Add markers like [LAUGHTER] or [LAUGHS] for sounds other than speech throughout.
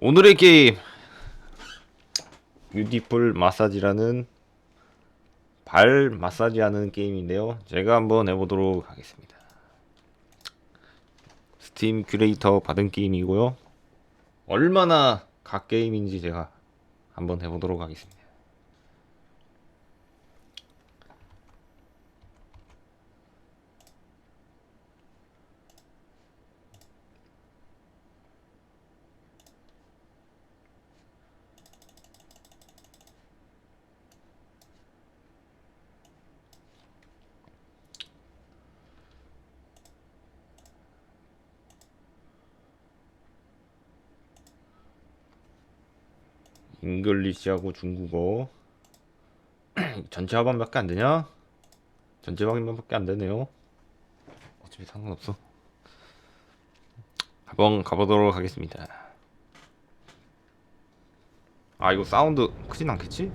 오늘의 게임 뷰티풀 마사지라는 발 마사지하는 게임인데요. 제가 한번 해보도록 하겠습니다. 스팀 큐레이터 받은 게임이고요. 얼마나 각 게임인지 제가 한번 해보도록 하겠습니다. 잉글리시하고 중국어 [CLEARS THROAT] 전체 화반밖에 안 되냐? 전체 화반밖에 안 되네요. 어차피 상관없어. 한번 가보도록 하겠습니다. 아 이거 사운드 크진 않겠지?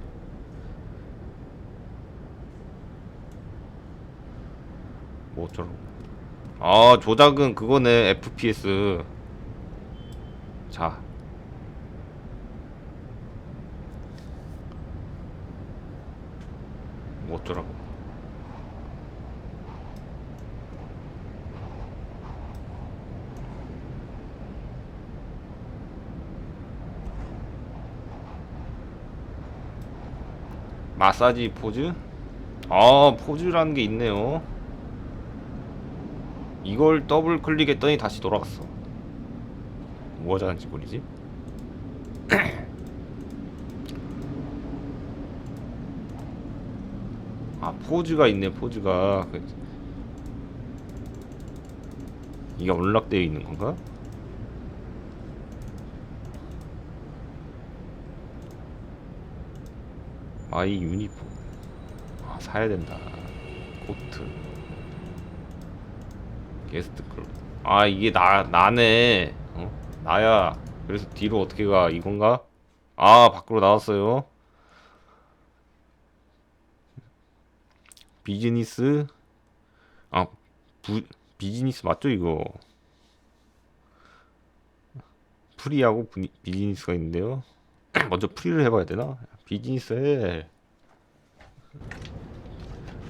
뭐 어쩌라고? 아 조작은 그거네 FPS. 자 뭐 어쩌라고 마사지 포즈? 아 포즈라는 게 있네요 이걸 더블 클릭했더니 다시 돌아갔어 뭐가 잘한 짓거리지? 포즈가 있네 포즈가. 그- 이게 언락되어 있는 건가? 마이 유니폼. 아 사야 된다. 코트. 게스트 클럽. 아 이게 나 나네. 어? 나야. 그래서 뒤로 어떻게 가? 이건가? 아 밖으로 나왔어요 비즈니스? 아 부, 비즈니스 맞죠 이거? 프리하고 부, 비즈니스가 있는데요? [CLEARS THROAT] 먼저 프리를 해봐야 되나? 비즈니스 해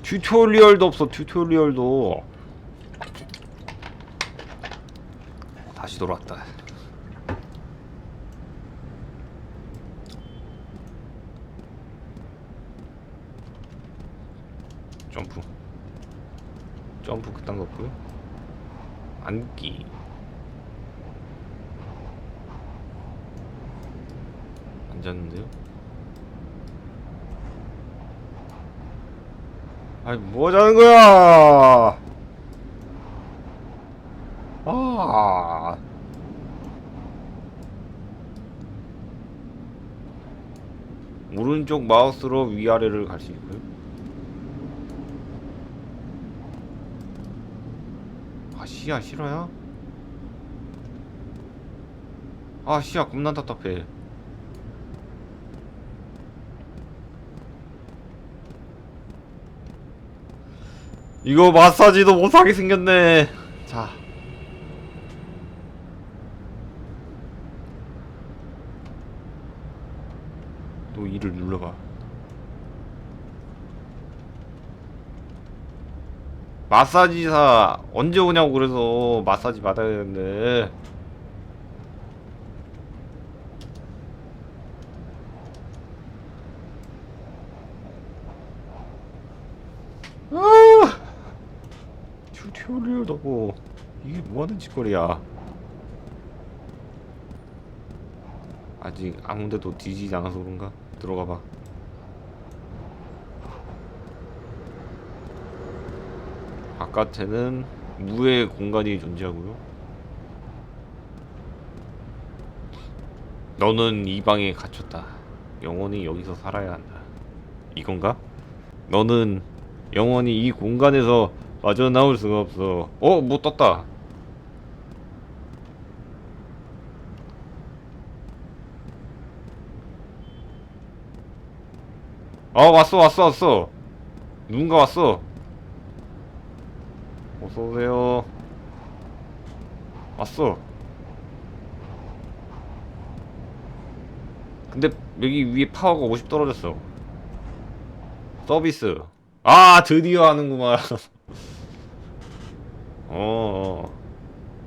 튜토리얼도 없어 튜토리얼도. 다시 돌아왔다 점프. 점프 그딴 거 없고요. 앉기. 앉았는데요? 아니 뭐 하자는 거야! 아! 오른쪽 마우스로 위아래를 갈 수 있고요 아 시야 싫어요? 아 시야 겁나 답답해. 이거 마사지도 못하게 생겼네. 자. 또 이를 눌러봐 마사지사 언제 오냐고 그래서 마사지 받아야 되는데. 아! 튜토리얼도 없고. 이게 뭐하는 짓거리야? 아직 아무데도 뒤지지 않아서 그런가? 들어가봐 바깥에는 무의 공간이 존재하고요. 너는 이 방에 갇혔다. 영원히 여기서 살아야 한다. 이건가? 너는 영원히 이 공간에서 빠져나올 수가 없어. 어, 뭐 떴다. 아, 왔어, 왔어, 왔어. 누군가 왔어. 어서 오세요. 왔어. 근데 여기 위에 파워가 50 떨어졌어. 서비스. 아 드디어 하는구만. [LAUGHS] 어, 어.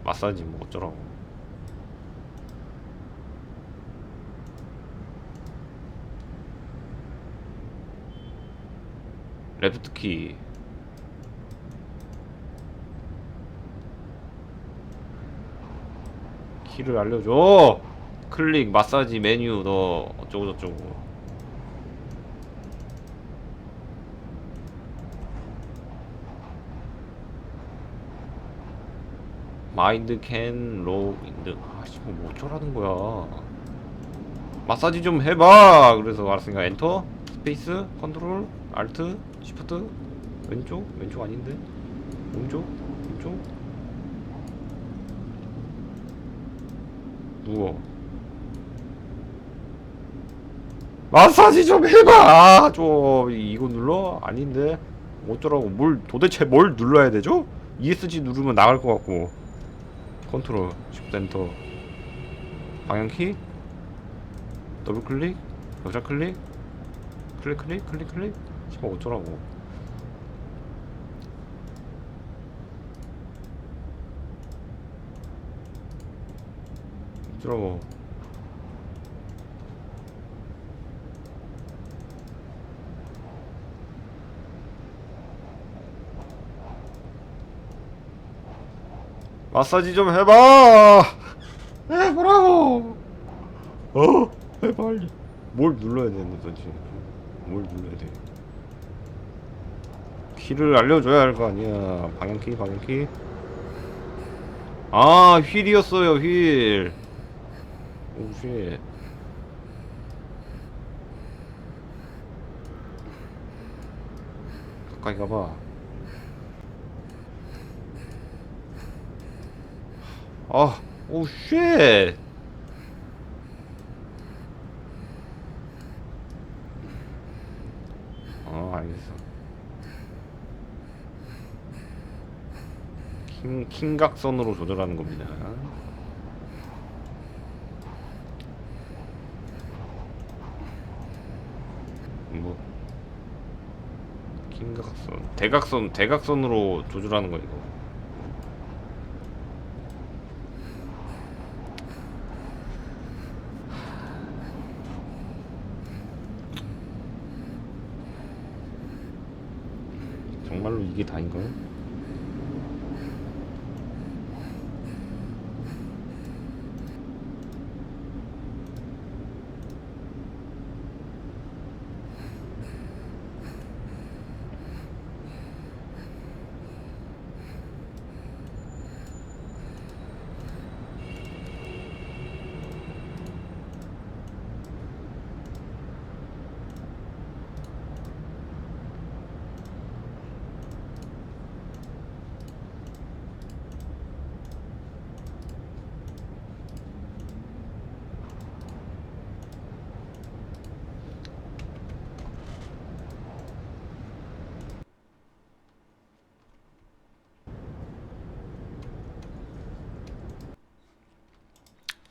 마사지 뭐 어쩌라고. 레프트 키. 키를 알려줘. 클릭, 마사지, 메뉴, 너 어쩌고 저쩌고. 마인드 캔 로인드. 아씨 뭐 어쩌라는 거야. 마사지 좀 해봐. 그래서 알았으니까 엔터 스페이스 컨트롤 알트 시프트. 왼쪽? 왼쪽 아닌데? 오른쪽? 왼쪽 누워. 마사지 좀 해봐! 좀 이거 눌러? 아닌데? 어쩌라고? 뭘 도대체 뭘 눌러야 되죠? ESG 누르면 나갈 것 같고. 컨트롤 엔터 방향키? 더블 클릭? 여자 클릭? 클릭 클릭 클릭 클릭? 씨발 어쩌라고 어쩌라고 마사지 좀 해봐! 해보라고? 어? 해 빨리. 뭘 눌러야 되는데 도대체? 뭘 눌러야 돼? 키를 알려줘야 할 거 아니야. 방향키 방향키. 아 휠이었어요 휠 오쉣 가까이 가봐 아, 오 쉣. 어, 알겠어. 킹 킹각선으로 조절하는 겁니다. 뭐 킹각선, 대각선, 대각선으로 조절하는 거 이거. 정말로 이게 다인가요?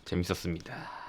재밌었습니다.